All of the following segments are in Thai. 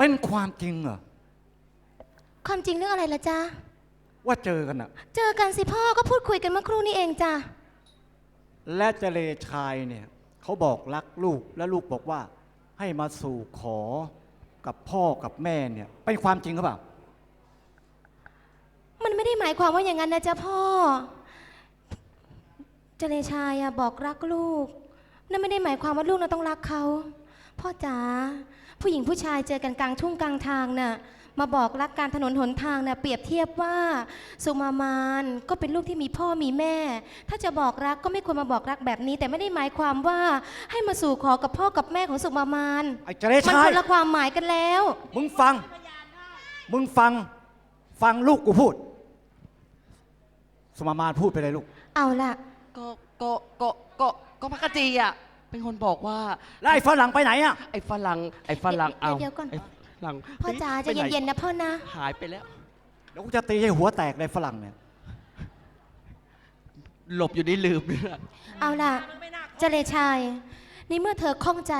เป็นความจริงเหรอ ความจริงเรื่องอะไรละจ๊ะ ว่าเจอกันอะเจอกันสิพ่อก็พูดคุยกันเมื่อครู่นี้เองจ้ะ และเจเลชายเนี่ยเขาบอกรักลูกและลูกบอกว่า ให้มาสู่ขอกับพ่อกับแม่เนี่ย เป็นความจริงหรือเปล่า มันไม่ได้หมายความว่าอย่างนั้นนะจ๊ะพ่อ เจเลชายอะบอกรักลูก นั่นไม่ได้หมายความว่าลูกเราต้องรักเขา พ่อจ๋า ผู้หญิงผู้ชายเจอกันกลางทุ่งกลางทางน่ะมาบอกรักการถนนหนทางน่ะเปรียบเทียบว่าสุมามานก็เป็นลูกที่มีพ่อมีแม่ ถ้าจะบอกรักก็ไม่ควรมาบอกรักแบบนี้ แต่ไม่ได้หมายความว่าให้มาสู่ขอกับพ่อกับแม่ของสุมามานไอ้เจเลมันชาคยนละความหมายกันแล้ว มึงฟัง มึงฟัง ฟังลูกกูพูด สมามานพูดไปเลยลูก เอาล่ะ ก็ก็ก็ก็ก็พักจีอะ เป็นคนบอกว่าแล้วไอ้ฝรั่งไปไหนอะไอ้ฝรั่งไอ้ฝรั่งเดี๋ยวเอาเดี๋ยวก่อนไอ้ฝรั่งพ่อจ๋าฮ้ใจะไปไหเย็นๆนะพ่อนะหายไปแล้ว เดี๋ยวกูจะตีให้หัวแตกเลยฝรั่งเนี่ย หลบอยู่นี่ลืมเนี่ยเอาล่ะเจเลชายในเมื่อเธอข้องใจ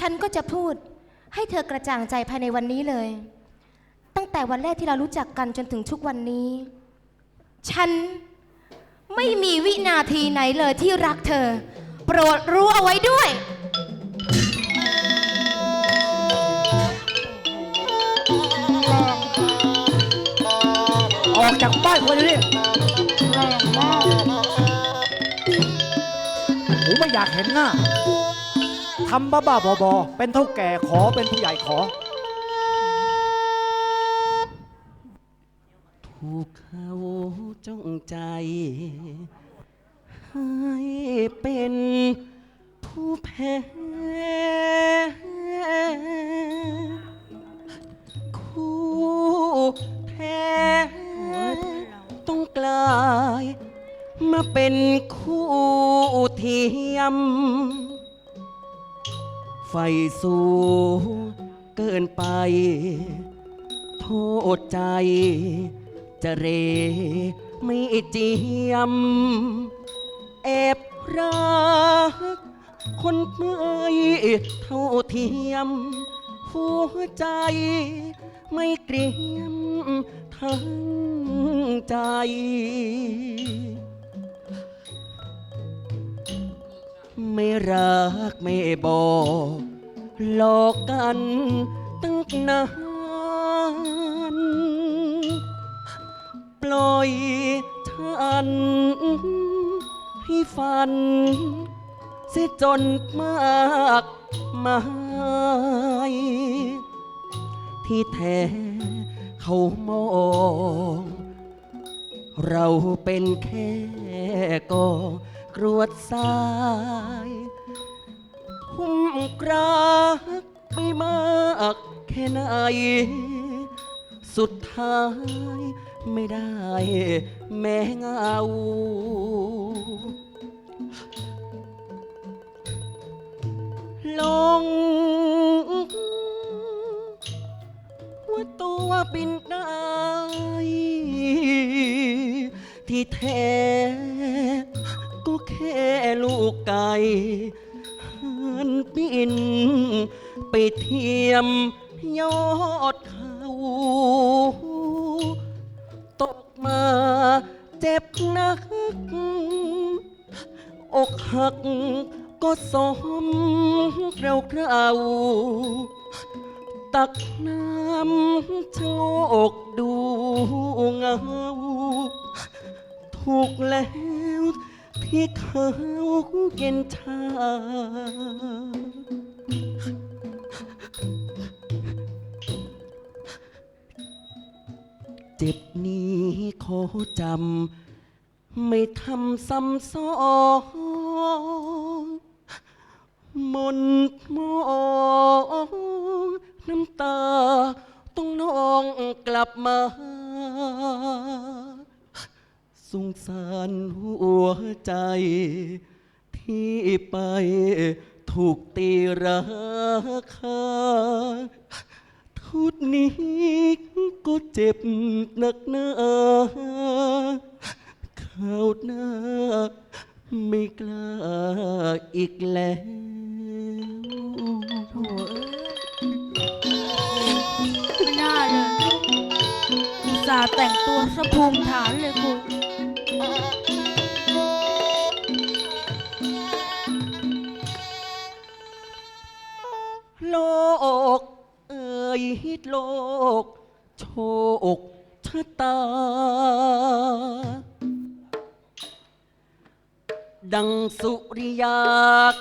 ฉันก็จะพูด ให้เธอกระจ่างใจภายในวันนี้เลย ตั้งแต่วันแรกที่เรารู้จักกันจนถึงทุกวันนี้ ฉันไม่มีวินาทีไหนเลยที่รักเธอ โปรดรู้เอาไว้ด้วย ออกจากบ้านกูเดี๋ยวนี้กูไม่อยากเห็นหน้าทำบ้าๆบอๆเป็นเท่าแก่ขอเป็นผู้ใหญ่ขอ ถูกเขาจ้องใจ ให้เป็นผู้แพ้คู่แท้ต้องกลายมาเป็นคู่เทียม ไฟสูงเกินไป โทษใจ จะเรไม่เจียม แอบรัก คนไม่เท่าเทียม หัวใจไม่เกรียมทั้งใจ ไม่รักไม่บอกหลอกกันตั้งนานปล่อยฉัน ให้ฝัน เสียจนมากมายที่แท้เขามอง เราเป็นแค่กองกรวดทรายหุ้มกรักไม่มากแค่ไหน สุดท้าย ไม่ได้ แม้เงา ลง ว่าตัวบินได้ ที่แท้ ก็แค่ลูกไก่หันบิน ไปเทียมยอดเขา มา เจ็บนัก อกหักก็สมเราคราวตักน้ำชะโงกดูเงา ถูกแล้วที่เขาเย็นชา เจ็บนี้ขอจำ ไม่ทำซ้ำซ้อนมนต์มองน้ำตา ต้องน้องกลับมา สงสารหัวใจ ที่ไปถูกตีราคา พูดนี้ก็เจ็บหนักหนาข่าวหน้า ไม่กล้าอีกแล้วโน้ไม่น่าเลยสาแต่งตัวสะพุงฐานเลยคุณ โลก โชคชะตา ดังสุริยาก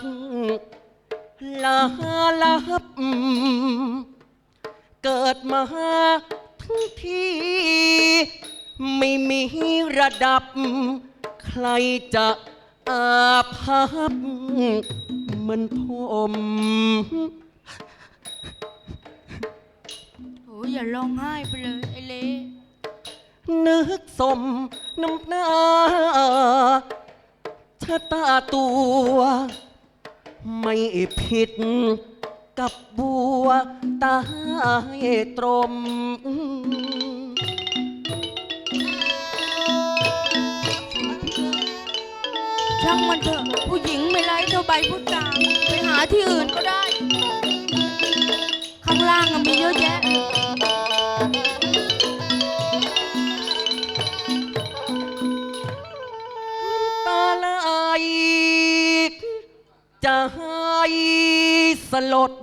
ลาลับ เกิดมาทั้งทีไม่มีระดับ ใครจะอาภัพมันผม ยอย่าร้องไห้ไปเลยไอ้เละนึกสมน้ำหน้าชะตาตัว ไม่ผิดกับบัวตายตรม ช่างมันเถอะผู้หญิงไม่ไร้เท่าใบพุทราไปหาที่อื่นก็ได้ข้าง ล่างอะมีเยอะแยะตาลายจะให้สลด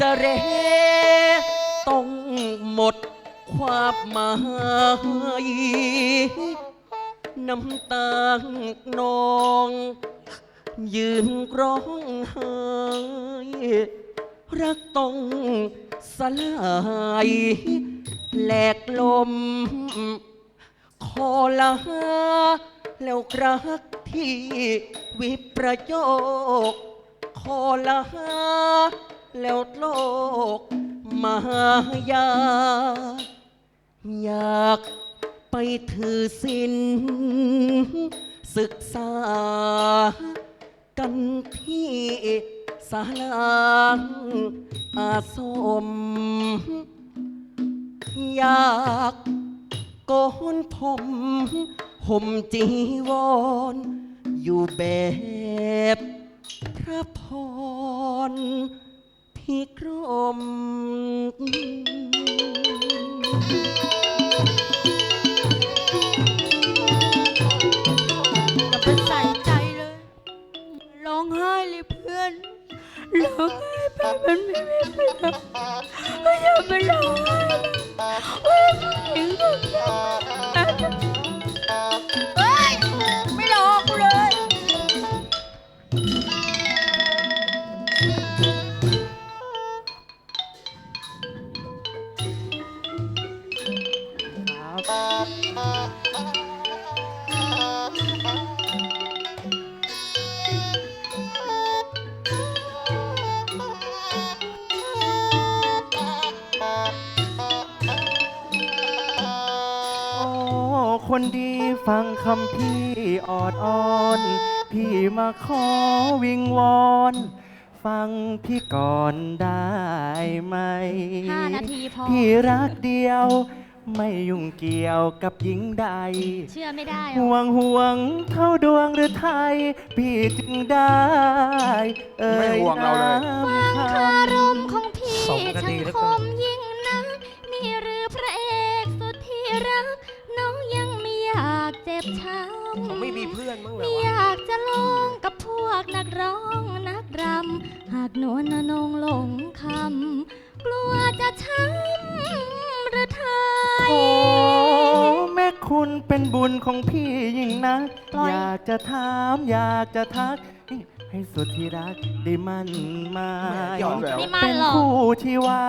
จะเรต้องหมดความหมายน้ำตานอง ยืนร้องไห้รักต้องสลายแหลกลมขอลาแล้วรักที่วิประโยคขอลาแล้วโลกมายา อยากไปถือสินศึกษา กันที่ศาลาอาสม อยากโกนผมห่มจีวรอยู่แบบพระพรพิกรม ร้องไห้ไปมันไม่มีใครรักอย่าไปร้องไห้เลยโอ้ยผู้หญิงก็เคนดีฟังคำพี่ออดอ้อน พี่มาขอวิงวอน ฟังพี่ก่อนได้ไหม ห้านาทีพอ พี่รักเดียว ไม่ยุ่งเกี่ยวกับหญิงใด เชื่อไม่ได้หรห่อวงห่วงเท่าดวงหรือไทย พี่จึงได้ เอ่ไม่ยห่วงเราเลย น้ำฟังคคารมของพี่สมกันช่าดีงเหลือคเกิน มยิ่ง ช้ำผมไม่มีเพื่อนมั้งเหรไม่ออวะยากจะลองกับพวกนักร้องนักรำ หากนวลนงหลงคำ กลัวจะช้ำหรือไทย โอ้แม่คุณเป็นบุญของพี่ยิ่งนัก ปล่อย อยากจะถามอยากจะทักให้สุดที่รักได้มั่นหมายหยอดแหววไม่มั่เป็นนหรอก คู่ที่ว่า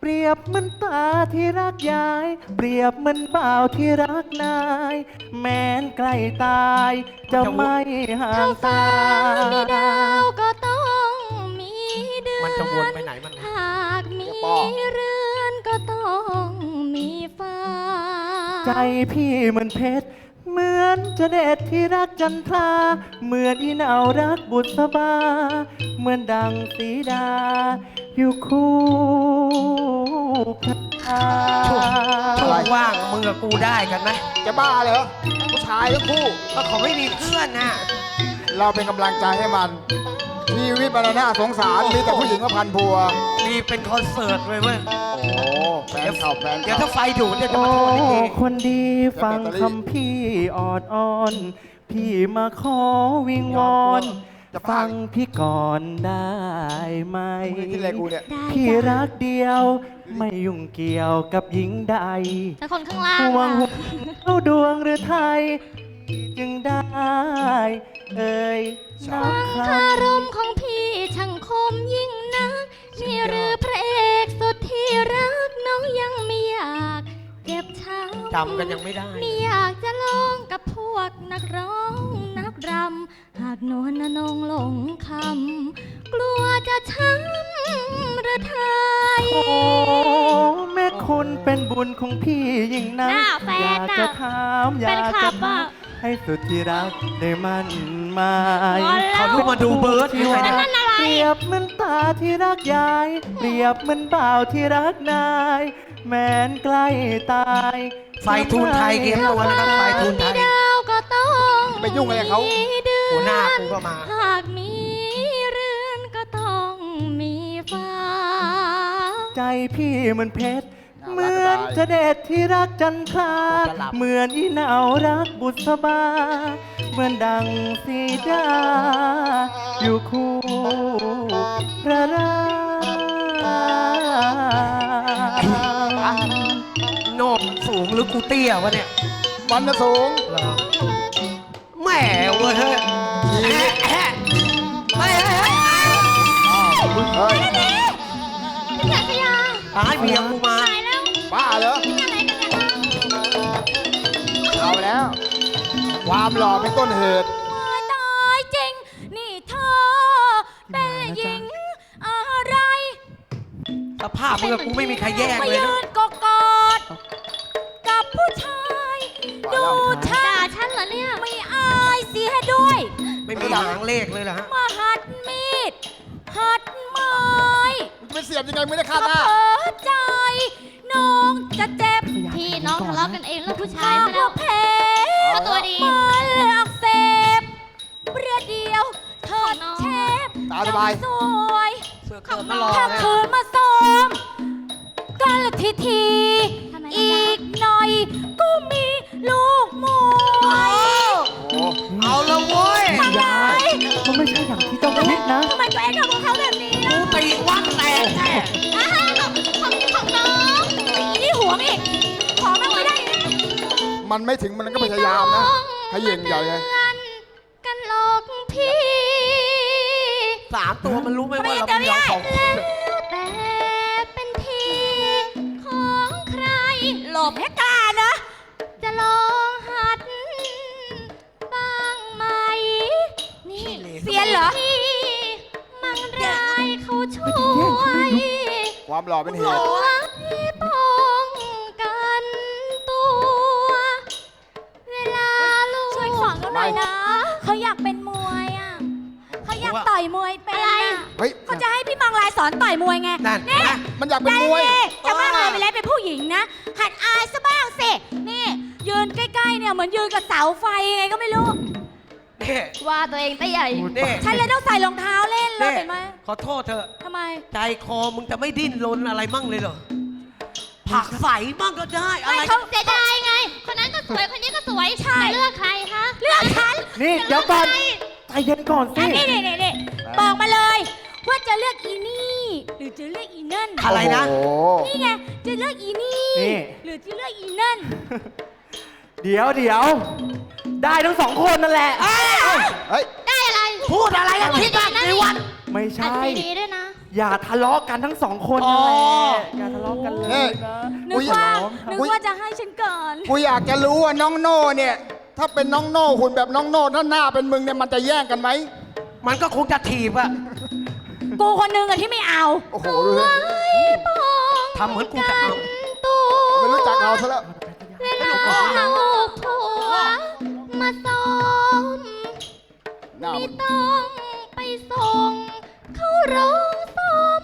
เปรียบเหมันตาที่รักยาย เปรียบเหมันบ่าวที่รักนาย แม้นใกล้ตาย จะไม่ห่าเท่างฟ้าสายมีดาวก็ต้องมีเดือนมันจะวนไปไหนมัน หากมีเดี๋ยวป้อเรือนก็ต้องมีฟ้า ใจพี่เหมือนเพชร เหมือนจะเด็ดที่รักจันทรา เหมือนอีเหนารักบุษบา เหมือนดังสีดา อยู่คู่ พระพาช่วงว่างมึงกับกูได้กันไหมจะบ้าเหรอผู้ชายทั้งคู่ ก็เขาไม่มีเพื่อนน่ะ เราเป็นกำลังใจให้มัน ชีวิตมันน่าสงสารมีแต่ผู้หญิงก็พันพัวนี่เป็นคอนเสิร์ตเลยเว้ย โอ้โหแฟนเข่าแฟนเดี๋ยวเข่าถ้าไฟดูดเนี่ยจะโอ้มาโทษลิเกคนดีฟังคำพี่ออดอ้อน พี่มาขอวิงวอน จะพาฟังพี่ก่อนได้ไหมมึงที่ไรกูเนี่ยได้พี่จ้ะรักเดียว ไม่ยุ่งเกี่ยวกับหญิงใด แต่คนข้างล่างห่วงล่ะหัวเอาดวงหรือไทย จึงได้ เอ่ยนับคคารมของพี่ช่างคมยิ่งนักนี่หรือพระเอกสุดที่รักน้องยังไม่อยากเจ็บช้ำจำกันยังไม่ได้ ไม่อยากจะลองกับพวกนักร้องนัก รำ หากนวลนงหลงคำ กลัวจะช้ำหรือไทยำโอ้แม่คุณเป็นบุญของพี่ยิ่งนักหน้าแฟนอยากน่ะ จะถามอยากแฟนคลัจะบถาอะ มให้สุดที่รักได้มั่นหมายงอนแล้ว เขาลูกมาดูเบิร์ดที่ด้วยว่านะนั่นอะไร เปรียบเหมือนตาที่รักยาย เปรียบเหมือนบ่าวที่รักนาย แม้นใกล้ตาย ไฟทูนไทยเกมตัวนะครับไฟทูนไทยดาวก็ต้อง ไปยุ่งอะไรกับเขามีเดือนหัวหน้ากูก็มา หากมีเรือนก็ต้องมีฟ้า ใจพี่เหมือนเพชรน่ารักเหมือนจะเด็ดที่รักจันทราจะหลับ เหมือนอีเหนารักบุษบา เหมือนดังสีดา อยู่คู่พระรามโนกสูงหรือกูเตี้ยวะเนี่ยมันนะสูง เหรอแหม เว้ยเฮ้ยแอะแอะเฮ้ยเฮ้ยเฮ้ยเฮ้ยอากจะยาตายเมียกูมา ตายแล้วบ้าเหรออะไรกันเนี่ยเอาแล้ว ความหล่อเป็นต้นเหตุตายจริง นี่เธอเป็นหญิงอะไร สภาพมึงกับกูไม่มีใครแยกมาเลยยืนะนกอดก ไม่มีหางเลขเลยเหรอฮะมาหัดมีด หัดไม้มึงจะไปเสียบยังไงไม่ได้คาดก็หน้าเปิดใจ น้องจะเจ็บพี่น้องทะเลาะกันเองแล้วผู้ชาหายกซะแล้ว่าวแผลก็ตัวดีมันอักเสบเปรียเดียวเธอเชฟตาสบาย สวยเสื้อเกิดมารอถ้านะคืนมาซ้อมกันละทีทีทำไมล่ะอีจ๊ะกหน่อยก็มีลูกหมวยโอ้เอาละเว้ยยาย มันไม่ใช่อย่างที่เจ้าคิดนะทำไมตัวเองทำกับเขาแบบนี้กูล่ะตีวันแตกแน่อ้าวของของน้องอีนี่หัวงอีกขอไม่ได้นะมันไม่ถึงมันก็พยายามนะขย่งใหญ่เลยกันหลอกพี่สามตัวมันรู้ไหมว่าเราเป็นยองสองคนแต่เป็นทีของใครหลบให้กล้านะจะลอ เซียนเหรอพี่มังรายเขาช่วยความหล่อเป็นเหตุไว้ป้องกันตัว เวลาลูกช่วยสอนเขาหน่อยนะ เขาอยากเป็นมวยอะ เขาอยากต่อยมวยเป็นอะไร เฮ้ย เขาจะให้พี่มังลายสอนต่อยมวยไงนั่นเนี่ยนะมันอยากเป็นได้มวยเลยจะว่าเลยไปแล้วเป็นผู้หญิงนะ หัดอายซะบ้างสิ นี่ ยืนใกล้ๆเนี่ยเหมือนยืนกับเสาไฟไงก็ไม่รู้ นี่ ว่าตัวเองแต่ใหญ่นี่ ฉันเลยต้องใส่รองเท้าเล่นเลยนี่เห็นไหมขอโทษเถอะ ทำไม ใจคอมึงจะไม่ดิ้นรนอะไรมั่งเลยเหรอ ผักใสมั่งก็ได้ อะไรไม่เขาเสียดายไง คนนั้นก็สวย คนนี้ก็สวยใช่เลือกใครคะ เลือกฉันนี่เดี๋ยวก่อนใจเย็นก่อนสิอะนี่นี่นี่นี่บอกมาเลย ว่าจะเลือกอีนี่ หรือจะเลือกอีนั่น อะไรนะ โอ้โห นี่ไง จะเลือกอีนี่ นี่ หรือจะเลือกอีนั่น เดี๋ยวเดี๋ยว ได้ทั้งสองคนนั่นแหละ เฮ้ย ได้อะไรพูดอะไรกันคิดว่ากี่วันไม่อัดใช่ซีดีด้วยนะ อย่าทะเลาะกันทั้งสองคนนั่นแหละอย่าทะเลาะกันเลยนะ นึกว่าอุ๊ยนึกว่าจะให้ฉันก่อน กูอยากจะรู้ว่าน้องโน่เนี่ย ถ้าเป็นน้องโน่หุ่นแบบน้องโน่ถ้าหน้าเป็นมึงเนี่ยมันจะแย่งกันไหม มันก็คงจะถีบอะกูคนนึงอะที่ไม่เอาโอ้โหดูสิทำเหมือนกูจะเอาตัวไม่รู้จักเราซะแล้วเว ลาเอาผัวมาซ้อมหน้าไม่มึงต้องไปส่ง เขาร้องซ้อม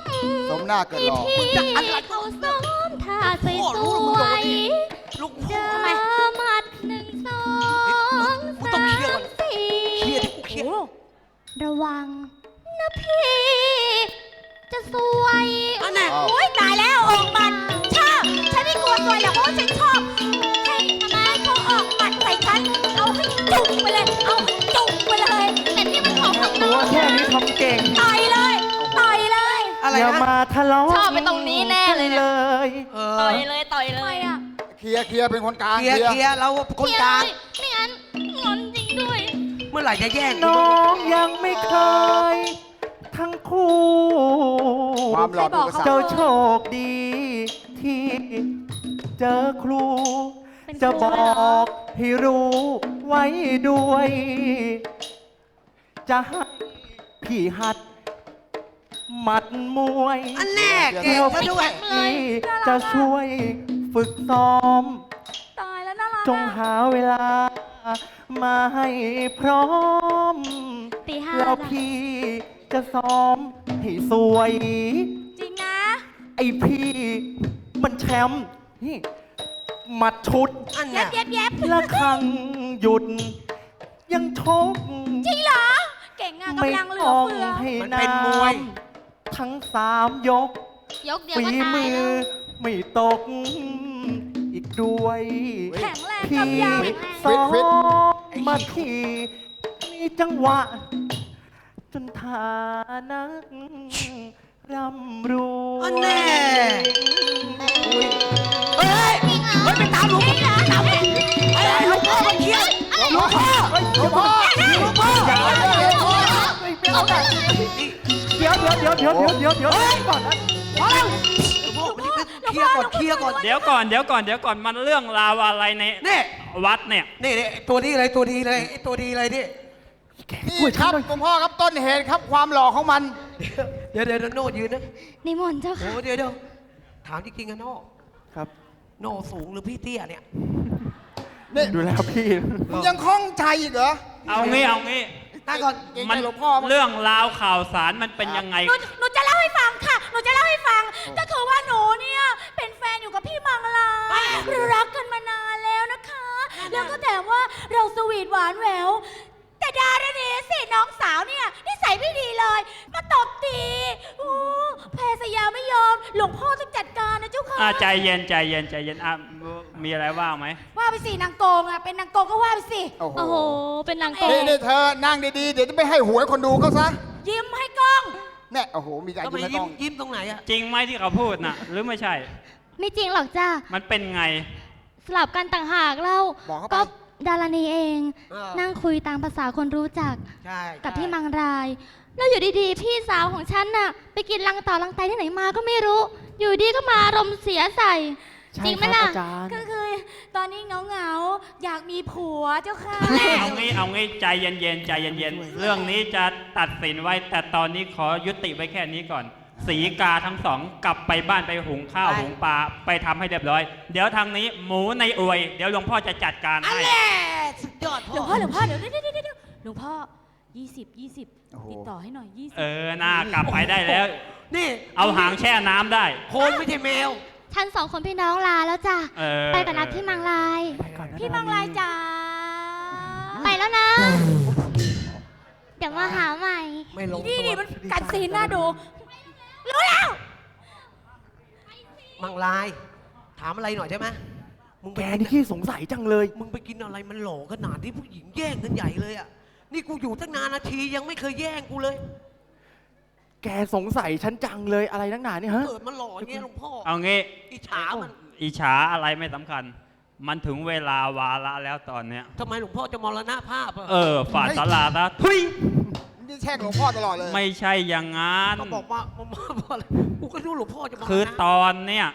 สมหน้าเกิดหล่อที่เขาซ้อมท่าสโอ้วรู้แล้วมึงโดนยดิๆลูกเจพ่ออทำไมหมัดหนึ่งสองมึงต้องเคลียร์ก่อนสี่เครียดกูเครียดระวังนะพี่จะสวยอันน่ะอุ้ยตายแล้วออกหมัดชอบฉันไม่กลัวตัวหรอกเพราะว่าฉันชอบ อะไรอย่านะมาทะเลาะชอบไปตรงนี้แน่เลยเลเนี่ย ยเอต่ออยเลยต่อยเลทำไมยอะเคลียร์เคลียร์เป็นคนกลางเคลียร์เคลียร์เราคนกลาง ไม่งั้นงอนจริงด้วย เมื่อไหร่จะแย่งน้องยังไม่เคย ทั้งคู่ ความหลอดอุปสรรเจ้าคโชคดีที่เจอครู เป็นครู จะบเลยเหรออกให้รู้ไว้ด้วย จะให้พี่หัด หมัดมวยอันแน่เก่งแล้วซะด้วยพี่จะช่วยฝึกซ้อม ตายแล้วน่ารักจงอะหาเวลา มาให้พร้อม ตีห้าแล้วจ้ะพี่จะซ้อมให้สวย จริงนะ ไอพี่มันแชมป์นี่หมัดชุด อันเย็เนี้บเย็บเย็บละครังหยุด ยังชกจริงเหรอ เก่งอะไม่กำลังเหลือต้องเฟือให้มันน้เป็นมวยำ ทั้งสามยก ยกเดียวฝีก็ตายมือ แล้ว ไม่ตก อีกด้วยแข็งแรงพี่กำยำซ้อมมาทีมีจังหวะ จนฐานักร่ำรวยอันแน่ เฮ้ยเฮ้ยไปตามหลวงพ่อตามไปไอ้หลวงพ่อมาเคลียร์หลวงพ่อหลวงพ่อหลวงพ่ออย่าอย่าอย่าเดี๋ ยวเดี๋ยวเดี๋ยวเดี๋ยวเดี๋ยวเดี๋ยวเดี๋ยวก่อนนะพอแล้วหลวพ่อเคลียร์ก่อนเคลียร์ก่อนเดี๋ยวก่อนเดี๋ยวก่อนเดี๋ยวก่อนมันเรื่องราวอะไรในนี่วัดเนี่ยนี่นี่ตัวนี้เลยตัวดีเลยไอ้ตัวดีเลยนี่นี่ครับหลวงพ่อครับต้นเหตุครับความหล่อของมัน เดี๋ยวเดี๋ยวโน่ยืนนะนิมนต์เจ้าค่ะโอ้เดี๋ยวเดี๋ยวถามจริงๆอะโน่ครับ โน่สูงหรือพี่เตี้ยเนี่ยนี่ดูแล้วพี่ยังคล่องใจอีกเหรอเอางี้เอางี้ นั่งก่อน เกรงใจมันหลวงพ่อมั้ง เรื่องราวข่าวสารมันเป็นยังไง หนูหนูจะเล่าให้ฟังค่ะ หนูจะเล่าให้ฟัง ก็คือว่าหนูเนี่ยเป็นแฟนอยู่กับพี่มังลายรักกันมานานแล้วนะคะ แล้วก็แต่ว่าเราสวีทหวานแหวว แต่ดารณีสิน้องสาวเนี่ยนิสัยไม่ดีเลย มาตบตีโอ้แพรสยาไม่ยอม หลวงพ่อต้องจัดการนะเจ้าค่ะอ่าใจเย็นใจเย็นใจเย็นอะมีอะไรว่างไหมว่าไปสินางโกงอะเป็นนางโกงก็ว่าไปสิ โอ้โห โอ้โห เป็นนางโกนี่งนี่เธอนั่งดีๆ เดี๋ยวจะไม่ให้หวยคนดูเขาซะยิ้มให้กล้อง เนี่ยโอ้โห มีการทำไมยิ้มให้กยิ้ล้มอง ยิ้มตรงไหนอะจริงไหมที่เขาพูดน่ะ หรือไม่ใช่ ไม่จริงหรอกจ้ามันเป็นไง สลับกันต่างหากเล่าบอกเข้าไป ก็ ดารณีเอง เออ นั่งคุยตามภาษาคนรู้จัก ใช่กับพี่มังราย แล้วอยู่ดีๆ พี่สาวของฉันน่ะ ไปกินลังต่อลังไตที่ไหนมาก็ไม่รู้ อยู่ดีก็มาอารมณ์เสียใส่ ใช่จริงไหมครับล่ะ อาจารย์ ก็คือตอนนี้เหงาเหงาๆอยากมีผัวเจ้าค่ะ เอางี้เอางี้ใจเย็นๆใจเย็นๆเรื่องนี้จะตัดสินไว้แต่ตอนนี้ขอยุติไว้แค่นี้ก่อน สีกาทั้งสองกลับไปบ้านไปหุงข้าวหุงปลาไปทำให้เรียบร้อย เดี๋ยวทางนี้หมูในอวย เดี๋ยวหลวงพ่อจะจัดการอันให้ แน่สุดยอดหลวงพ่อหลวงพ่อเดี๋ยวเดี๋ยวเดี๋ยวเดี๋ยวหลวงพ่อยี่สิบยี่สิบโอ้โห ติดต่อให้หน่อยยี่สิบเออหน้ากลับไปได้แล้ว นี่เอาหางแช่น้ำได้ โคนไม่ใช่แมว ฉันสองคนพี่น้องลาแล้วจ้ะ เออ ไปกับนัดพี่มังราย ไปก่อนนะพี่มังลายจ๋าไปแล้วนะ เดี๋ยวมาหาใหม่ ไม่ลงนี่ตัวนี่มันกัดซีนหน้าดู รู้แล้ว มังลาย ถามอะไรหน่อยใช่ไหมมึงไปแกกินนี่ขี้สงสัยจังเลย มึงไปกินอะไรมันหล่อขนาดที่ผู้หญิงแย่งกันใหญ่เลยอะ นี่กูอยู่ตั้งนานนาทียังไม่เคยแย่งกูเลย แกสงสัยฉันจังเลยอะไรนักหนาเนี่ยฮะ เกิดมันหล่ออย่างเงี้ยหลวงพ่อเอางี้ อิจฉามันอิจฉาอะไรไม่สำคัญ มันถึงเวลาวาระแล้วตอนเนี้ย ทำไมหลวงพ่อจะมรณภาพอะ เออฝาดสลาดนะทุย นี่แช่งหลวงพ่อตลอดเลยไม่ใช่อย่างงั้นเขาบอกว่ามามาบอกอะไรกูก็รู้หลวงพ่อจะมรณะคือตอนเนี้ย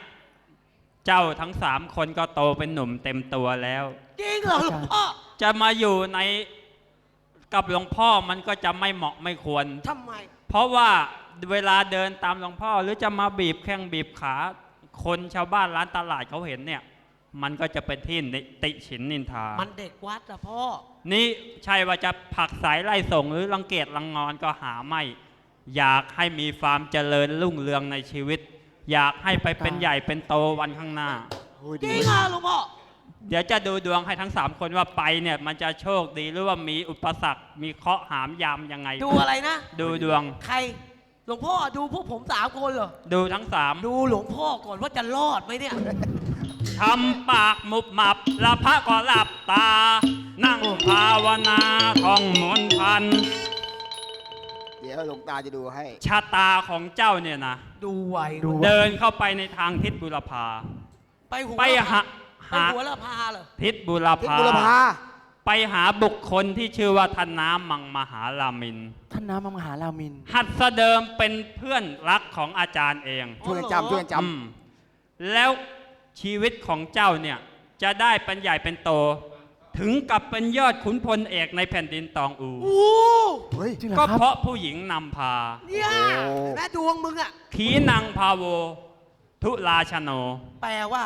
เจ้าทั้งสามคนก็โตเป็นหนุ่มเต็มตัวแล้ว จริงเหรอหลวงพ่อจะมาอยู่ในกับหลวงพ่อมันก็จะไม่เหมาะไม่ควร ทำไม เพราะว่าเวลาเดินตามหลวงพ่อหรือจะมาบีบแข้งบีบขา คนชาวบ้านร้านตลาดเขาเห็นเนี่ย มันก็จะเป็นที่นิติฉินนินทา มันเด็กวัดอะพ่อ นี่ใช่ว่าจะผลักสายไล่ส่งหรือรังเกียจรังงอนก็หาไม่ อยากให้มีความเจริญรุ่งเรืองในชีวิต อยากให้ไปเป็นใหญ่เป็นโตวันข้างหน้าจริงเหรอหลวงพ่อ เดี๋ยวจะดูดวงให้ทั้งสามคนว่าไปเนี่ยมันจะโชคดีหรือว่ามีอุปสรรค มีเคราะห์หามยามยังไง ดูอะไรนะ ดูดวง ใครหลวงพ่อดูพวกผมสามคนเหรอ ดูทั้งสาม ดูหลวงพ่อก่อนว่าจะรอดไหมเนี่ย ทำปากมุบมับและพระก็หลับตา นั่งภาวนาท่องมนต์พัน เดี๋ยวหลวงตาจะดูให้ ชะตาของเจ้าเนี่ยนะ ดูไวดู เดินเข้าไปในทางทิศบุรพา ไปหัวไปหาไปหาหัวละพาเหรอทิศบุรทิศพา บุรพาไปหาบุคคลที่ชื่อว่าท่านน้ำมังมหารามิน ท่านน้ำมหารามิน หัดเสดิมเป็นเพื่อนรักของอาจารย์เอง ช่วยกันจำช่วยกันจอืมแล้ว ชีวิตของเจ้าเนี่ยจะได้เป็นใหญ่เป็นโต ถึงกับเป็นยอดขุนพลเอกในแผ่นดินตองอู โอ้ำเฮ้ยจริงเหรอก็ครับ เพราะผู้หญิงนำพา เนี่ยโอ้แม่ดวงมึงอะขีนังพาโว ทุลาชโนแปลว่า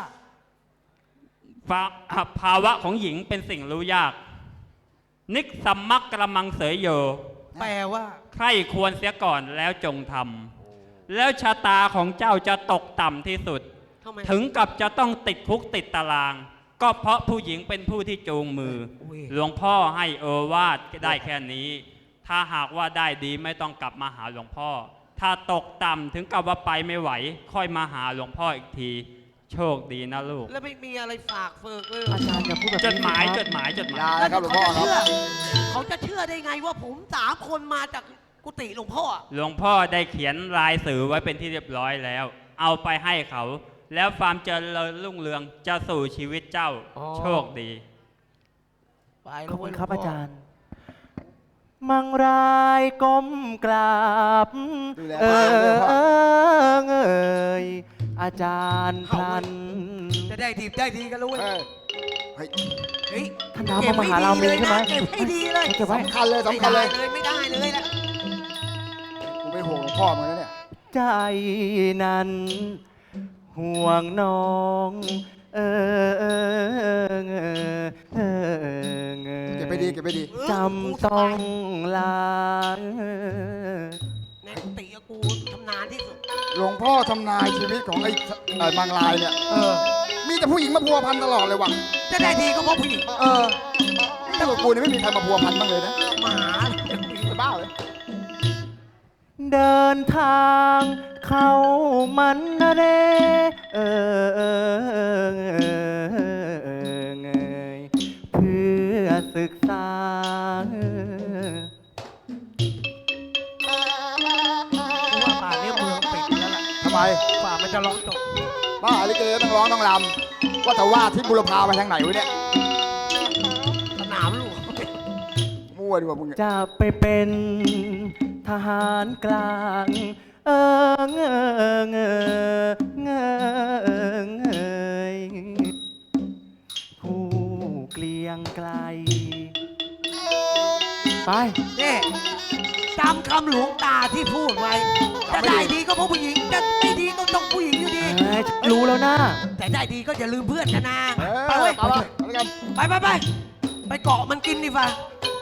ภาภาวะของหญิงเป็นสิ่งรู้ยาก นิกสัมมักกระมังเสยโย แปลว่า ใครควรเสียก่อนแล้วจงทำแล้วชะตาของเจ้าจะตกต่ำที่สุด ทำไมถึงกับจะต้องติดคุกติดตาราง ก็เพราะผู้หญิงเป็นผู้ที่จูงมืออุ้ยหลวงพ่อให้เออวาดได้แค่นี้ ถ้าหากว่าได้ดีไม่ต้องกลับมาหาหลวงพ่อ ถ้าตกต่ำถึงกับว่าไปไม่ไหว ค่อยมาหาหลวงพ่ออีกที โชคดีนะลูก แล้วไม่มีอะไรฝากเฟิกเลยอาจารย์อย่าพูดแบบจนี้ดหมายนะคจรับดหมายจดหมายลาแล้วครับหลวงพ่อครับ เขาจะเชื่อได้ไงว่าผมสามคนมาจากกุฏิหลวงพ่อ หลวงพ่อได้เขียนลายสื่อไว้เป็นที่เรียบร้อยแล้ว เอาไปให้เขา แล้วความเจริญรุ่งเรืองจะสู่ชีวิตเจ้าอ๋อ โชคดี ไปขแล้อวบเว้คุยณครับหลวอางพ่จารย์ มังรายก้มกราบ ดูแลเอบ้านด้วยอพ่อเอยอาจารย์พันจะได้ดีได้ดีกันรู้เว้ยเออเฮ้ยเฮ้ยท่านน้ำมหารามินใช่ไหมเก็บให้ดีเลยเก็บไว้ สำคัญเลยสำคัญเลย ไม่ได้เลยไม่ได้เลยนะกูไม่ห่วงหลวงพ่อมึงนะเนี่ย ใจนั้น ห่วงน้อง เออเออเออเออเออเก็บไปดีเก็บไปดีจำต้องลาในกุฏิอะกูทำนานที่สุด หลวงพ่อทำนายชีวิตของไอ้ไอ้บางรายเนี่ยเออมีแต่ผู้หญิงมาพัวพันตลอดเลยว่ะจะได้ดีก็เพราะผู้หญิงเออแต่กับกูเนี่ยไม่มีใครมาพัวพันบ้างเลยนะหมาจะบ้าเลย เดินทางเข้ามันนะเรเออเออเออเออเออเอยเพื่อศึกษาว่าป่านนี้เมืองปิดแล้วล่ะทำไมป่ามันจะร้องจบบ้าลิเกต้องร้องต้องรำว่าแต่ว่าที่บุรพาไปทางไหนวะเนี่ยสนามหลวงมั่วดีกว่ามึงเนี่ยจะไปเป็น ทหารกลาง เออเงอเงอเงอเงยผู้เกลียงไกล ไป นี่จำคำหลวงตาที่พูดไว้จะได้ดีก็เพราะผู้หญิงจะไม่ดีก็ต้องผู้หญิงอยู่ดี เอ้ยรู้แล้วนะแต่ได้ดีก็อย่าลืมเพื่อนกันนะเออไปเว้ยไปวะไปด้วยกันไปไปไปไปเกาะมันกินดีฟ่าไ